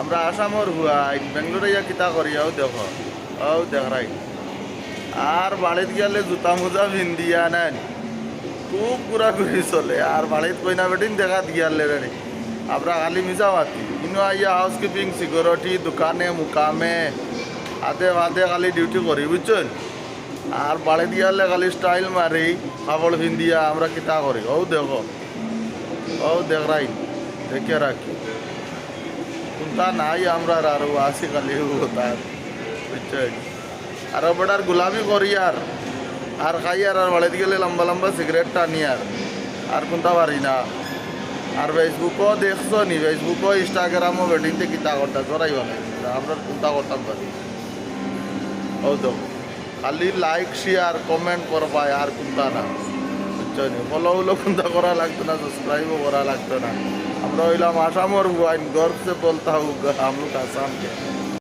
আমরা আসামর হুয়াই বেঙ্গলোরে ইয়া কিতা করি আও দেখো, আও দেখাই আর বাড়িত গেলে জুতা মোজা ভিন্দিয়া নেন খুব ঘুরা ঘুরি চলে আর বাড়িত কইনা বেটিন দেখা দিয়ালে রে আমরা খালি মিশা মাতি, ইনো আইয়া হাউস কিপিং সিকিউরিটি দোকানে, মুকামে। আধে আধে খালি ডিউটি করি বুঝছেন আর বাড়ি দিয়ালে খালি স্টাইল মারি কাপড় ভিন্দিয়া আমরা কিতা করি ও দেখো ও দেখ রাই দেখে রাখি নাই আমরা আর আসি খালি তার বুঝছেন আর বেটার গুলামি করি আর আর খাই আর আর বাড়িতে গেলে লম্বা লম্বা সিগারেট টানি আর আর কোনটা পারি না আর ফেসবুকও দেখছ নি ফেসবুকও ইনস্টাগ্রামও বেটিংতে কিতা করতা জরাই বানাই আমরা কোনটা করতাম পারি ও তো খালি লাইক শেয়ার কমেন্ট করবা আর কোনটা না কিচ্ছু ফলো ফলোগুলো কিন্তু করা লাগতো না সাবস্ক্রাইবও করা লাগতো না। আমরা ওইলাম আসামর ভুয়াইন গর্ব সে আমলুক আসামকে।